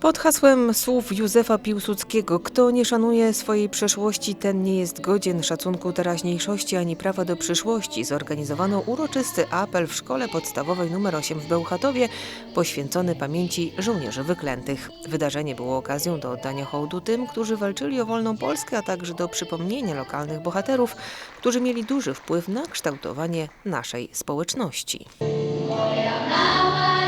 Pod hasłem słów Józefa Piłsudskiego, kto nie szanuje swojej przeszłości, ten nie jest godzien szacunku teraźniejszości ani prawa do przyszłości, zorganizowano uroczysty apel w szkole podstawowej nr 8 w Bełchatowie, poświęcony pamięci żołnierzy wyklętych. Wydarzenie było okazją do oddania hołdu tym, którzy walczyli o wolną Polskę, a także do przypomnienia lokalnych bohaterów, którzy mieli duży wpływ na kształtowanie naszej społeczności. Mała dziewczynko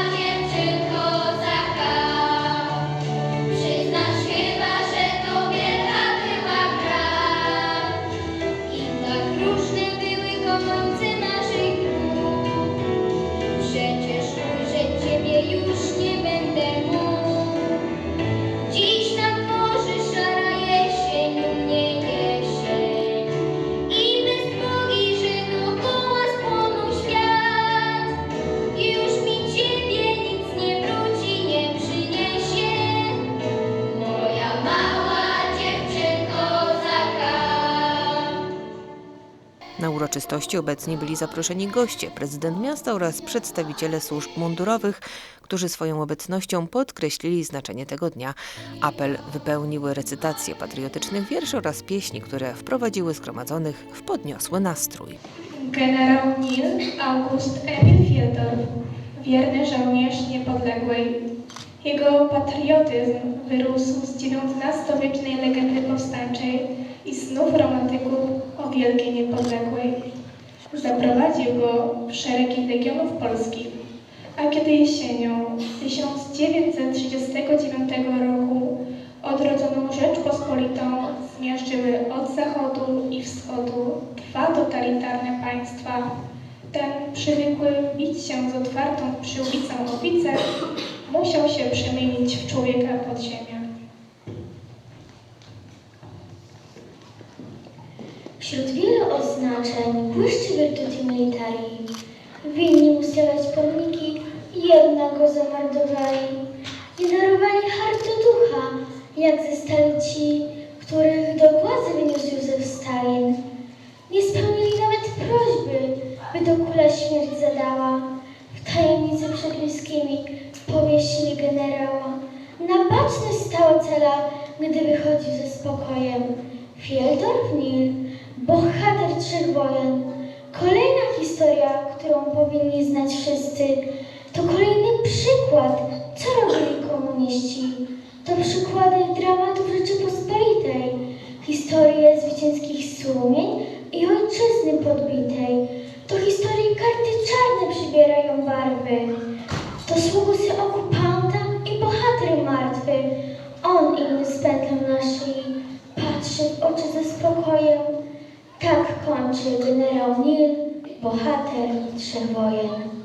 Na uroczystości obecni byli zaproszeni goście, prezydent miasta oraz przedstawiciele służb mundurowych, którzy swoją obecnością podkreślili znaczenie tego dnia. Apel wypełniły recytacje patriotycznych wierszy oraz pieśni, które wprowadziły zgromadzonych w podniosły nastrój. Generał Nil August Emil Fieldorf, wierny żołnierz niepodległej. Jego patriotyzm wyrósł z XIX-wiecznej legendy powstańczej i snów romantyków o wielkiej niepodległej. Zaprowadził go w szeregi legionów polskich, a kiedy jesienią 1939 roku odrodzoną Rzeczpospolitą zmiażdżyły od zachodu i wschodu dwa totalitarne państwa, ten przywykły bić się z otwartą przyłbicą oficer musiał się przemienić w człowieka Wśród wielu oznaczeń błyszczy Virtuti Militari. Winni mu stawiać pomniki, jednak go zamordowali. Nie darowali hartu ducha, jak ze stali ci, których do władzy wyniósł Józef Stalin. Nie spełnili nawet prośby, by do kula śmierć zadała. W tajemnicy przed bliskimi powiesili generała. Na baczność stała cela, gdy wychodził ze spokojem. Fieldorf Nil, trzech wojen. Kolejna historia, którą powinni znać wszyscy, to kolejny przykład, co robili komuniści. To przykłady dramatów Rzeczypospolitej, historie zwycięskich sumień i ojczyzny podbitej. To historie karty czarne przybierają barwy. To sługusy okupanta i bohater martwy. On inny z pętlą patrzy w oczy ze spokojem. Tak kończy generał Nil, bohater trzech wojen.